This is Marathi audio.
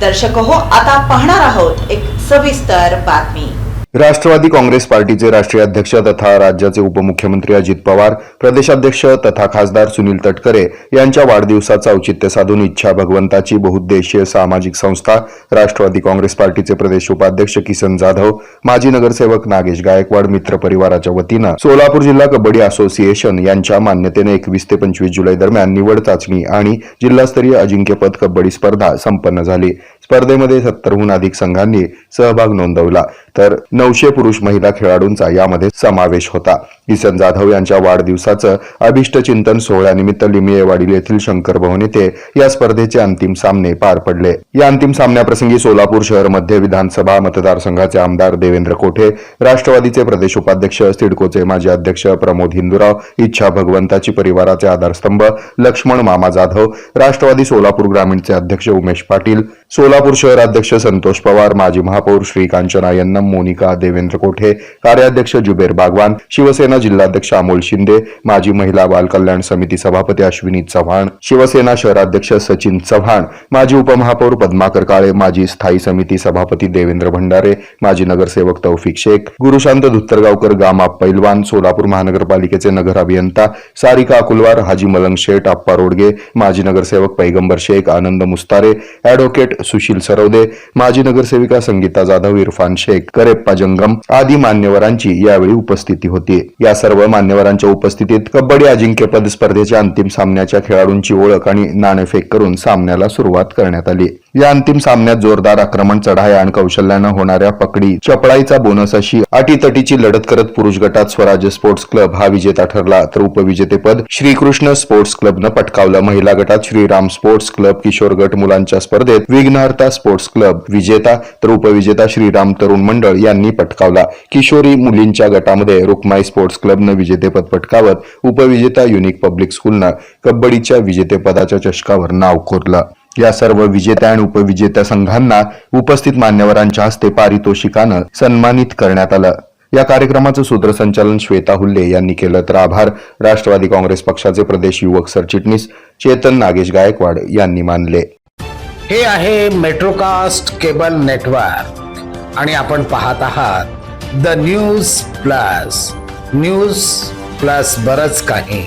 दर्शक हो आता पाहणार आहोत एक सविस्तर बातमी. राष्ट्रवादी काँग्रेस पार्टीचे राष्ट्रीय अध्यक्ष तथा राज्याचे उपमुख्यमंत्री अजित पवार प्रदेशाध्यक्ष तथा खासदार सुनील तटकरे यांच्या वाढदिवसाचं औचित्य साधून इच्छा भगवंताची बहुउद्देशीय सामाजिक संस्था राष्ट्रवादी काँग्रेस पार्टीचे प्रदेश उपाध्यक्ष किसन जाधव माजी नगरसेवक नागेश गायकवाड मित्र परिवाराच्या वतीनं सोलापूर जिल्हा कबड्डी असोसिएशन यांच्या मान्यतेने एकवीस ते पंचवीस जुलै दरम्यान निवड चाचणी आणि जिल्हास्तरीय अजिंक्यपद कबड्डी स्पर्धा संपन्न झाली. स्पर्धेमध्ये सत्तरहून अधिक संघांनी सहभाग नोंदवला. तर नऊशे पुरुष महिला खेळाडूंचा यामध्ये समावेश होता. किसन जाधव यांच्या वाढदिवसाचं अभिष्टचिंतन सोहळ्यानिमित्त लिमियेवाडील येथील शंकर भवन येथे या स्पर्धेचे अंतिम सामने पार पडले. या अंतिम सामन्याप्रसंगी सोलापूर शहर मध्य विधानसभा मतदारसंघाचे आमदार देवेंद्र कोठे राष्ट्रवादीचे प्रदेश उपाध्यक्ष सिडकोचे माजी अध्यक्ष प्रमोद हिंदुराव इच्छा भगवंताची परिवाराचे आधारस्तंभ लक्ष्मण मामा जाधव राष्ट्रवादी सोलापूर ग्रामीणचे अध्यक्ष उमेश पाटील सोलापूर शहर अध्यक्ष संतोष पवार माजी महापौर श्रीकांचना यन्नम मोनिका देवेंद्र कोठे कार्याध्यक्ष जुबेर बागवान शिवसेना जिल्हाध्यक्ष अमोल शिंदे माजी महिला बालकल्याण समिती सभापती अश्विनी चव्हाण शिवसेना शहराध्यक्ष सचिन चव्हाण माजी उपमहापौर पद्माकर काळे माजी स्थायी समिती सभापती देवेंद्र भंडारे माजी नगरसेवक तौफिक शेख गुरुशांत धुत्तरगावकर गामा पैलवान सोलापूर महानगरपालिकेचे नगर अभियंता सारिका अकुलवार हाजी मलंग शेठ आप्पा रोडगे माजी नगरसेवक पैगंबर शेख आनंद मुस्तारे अॅडव्होकेट सुशील सरवदे माजी नगरसेविका संगीता जाधव इरफान शेख करेप्पा जंगम आदी मान्यवरांची यावेळी उपस्थिती होती. या सर्व मान्यवरांच्या उपस्थितीत कबड्डी अजिंक्यपद स्पर्धेच्या अंतिम सामन्याच्या खेळाडूंची ओळख आणि नाणेफेक करून सामन्याला सुरुवात करण्यात आली. या अंतिम सामन्यात जोरदार आक्रमण चढाया आणि कौशल्यानं होणाऱ्या पकडी चपळाईचा बोनस अशी अटीतटीची लढत करत पुरुष गटात स्वराज्य स्पोर्ट्स क्लब हा विजेता ठरला. तर उपविजेतेपद श्रीकृष्ण स्पोर्ट्स क्लबनं पटकावलं. महिला गटात श्रीराम स्पोर्ट्स क्लब किशोर गट मुलांच्या स्पर्धेत विघ्नहर्ता स्पोर्ट्स क्लब विजेता तर उपविजेता श्रीराम तरुण मंडळ यांनी पटकावला. किशोरी मुलींच्या गटामध्ये रुक्माई स्पोर्ट्स क्लबनं विजेतेपद पटकावत उपविजेता युनिक पब्लिक स्कूलनं कबड्डीच्या विजेतेपदाच्या चषकावर नाव कोरलं. या सर्व विजेत्या आणि उपविजेत्या संघांना उपस्थित मान्यवरांच्या हस्ते पारितोषिकानं सन्मानित करण्यात आलं. या कार्यक्रमाचं सूत्रसंचालन श्वेता हुल्ले यांनी केलं. तर आभार. राष्ट्रवादी काँग्रेस पक्षाचे प्रदेश युवक सरचिटणीस चेतन नागेश गायकवाड यांनी मानले. हे आहे मेट्रोकास्ट केबल नेटवर्क आणि आपण पाहत आहात the news plus news plus बरच काही.